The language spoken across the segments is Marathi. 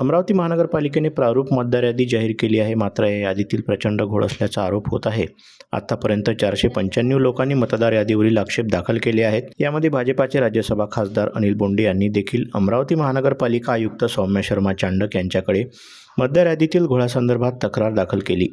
अमरावती महानगरपालिकेने प्रारूप मतदार यादी जाहीर केली आहे. मात्र या यादीतील प्रचंड घोळ असल्याचा आरोप होत आहे. आतापर्यंत चारशे पंच्याण्णव लोकांनी मतदार यादीवरील आक्षेप दाखल केले आहेत. यामध्ये भाजपाचे राज्यसभा खासदार अनिल बोंडे यांनी देखील अमरावती महानगरपालिका आयुक्त सौम्य शर्मा चांडक यांच्याकडे मतदार यादीतील घोळासंदर्भात तक्रार दाखल केली.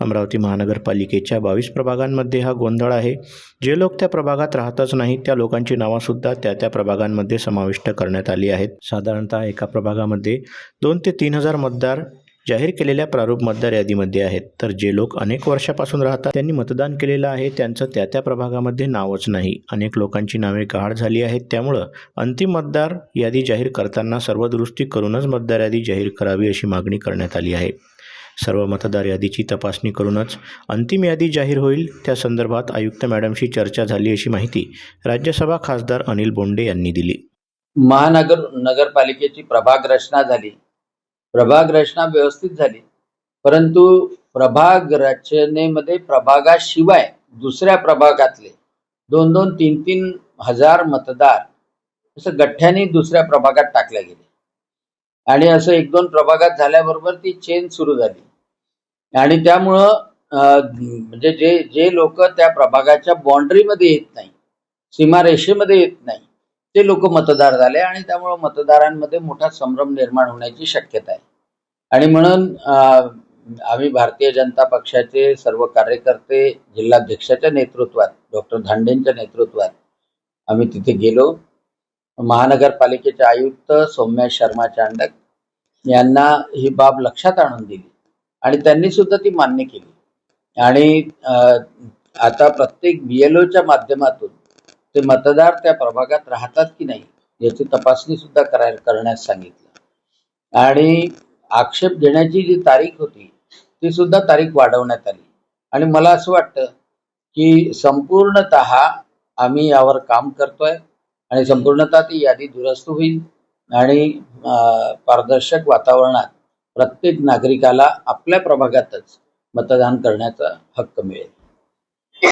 अमरावती महानगरपालिकेच्या बावीस प्रभागांमध्ये हा गोंधळ आहे. जे लोक त्या प्रभागात राहतच नाहीत त्या लोकांची नावंसुद्धा त्या त्या प्रभागांमध्ये समाविष्ट करण्यात आली आहेत. साधारणतः एका प्रभागामध्ये दोन ते तीन हजार मतदार जाहीर केलेल्या प्रारूप मतदार यादीमध्ये आहेत. तर जे लोक अनेक वर्षापासून राहतात त्यांनी मतदान केलेलं आहे त्यांचं त्या त्या प्रभागामध्ये नावच नाही. अनेक लोकांची नावे गहाळ झाली आहेत. त्यामुळं अंतिम मतदार यादी जाहीर करताना सर्व दुरुस्ती करूनच मतदार यादी जाहीर करावी अशी मागणी करण्यात आली आहे. सर्व मतदार यादीची तपासणी करूनच अंतिम यादी जाहीर होईल. त्या संदर्भात आयुक्त मॅडमशी चर्चा झाली अशी माहिती राज्यसभा खासदार अनिल बोंडे यांनी दिली. महानगर नगरपालिकेची प्रभाग रचना झाली. प्रभाग रचना व्यवस्थित झाली. परंतु प्रभाग रचनेमध्ये प्रभागाशिवाय दुसऱ्या प्रभागातले दोन दोन तीन तीन हजार मतदार असं गठ्ठ्याने दुसऱ्या प्रभागात टाकले गेले. आणि असं एक दोन प्रभागात झाल्याबरोबर ती चेन सुरू झाली. आणि त्यामुळं म्हणजे जे जे लोक त्या प्रभागाच्या बाउंड्रीमध्ये येत नाही सीमारेषेमध्ये येत नाही ते लोक मतदार झाले आणि त्यामुळं मतदारांमध्ये मोठा संभ्रम निर्माण होण्याची शक्यता आहे. आणि म्हणून आम्ही भारतीय जनता पक्षाचे सर्व कार्यकर्ते जिल्हाध्यक्षाच्या नेतृत्वात डॉक्टर धांडेंच्या नेतृत्वात आम्ही तिथे गेलो. महानगरपालिकेचे आयुक्त सौम्या शर्मा चांडक यांना ही बाब लक्षात आणून दिली. आणि त्यांनी सुद्धा ती मान्य केली. आणि आता प्रत्येक बीएलओच्या माध्यमातून ते मतदार त्या प्रभागात राहतात की नाही याची तपासणी सुद्धा करायला करण्यास सांगितलं. आणि आक्षेप देण्याची जी तारीख होती ती सुद्धा तारीख वाढवण्यात आली. आणि मला असं वाटतं की संपूर्णत आम्ही यावर काम करतोय आणि संपूर्णतः ती यादी दुरुस्त होईल आणि पारदर्शक वातावरणात प्रत्येक नागरिकाला आपल्या प्रभागातच मतदान करण्याचा हक्क मिळेल.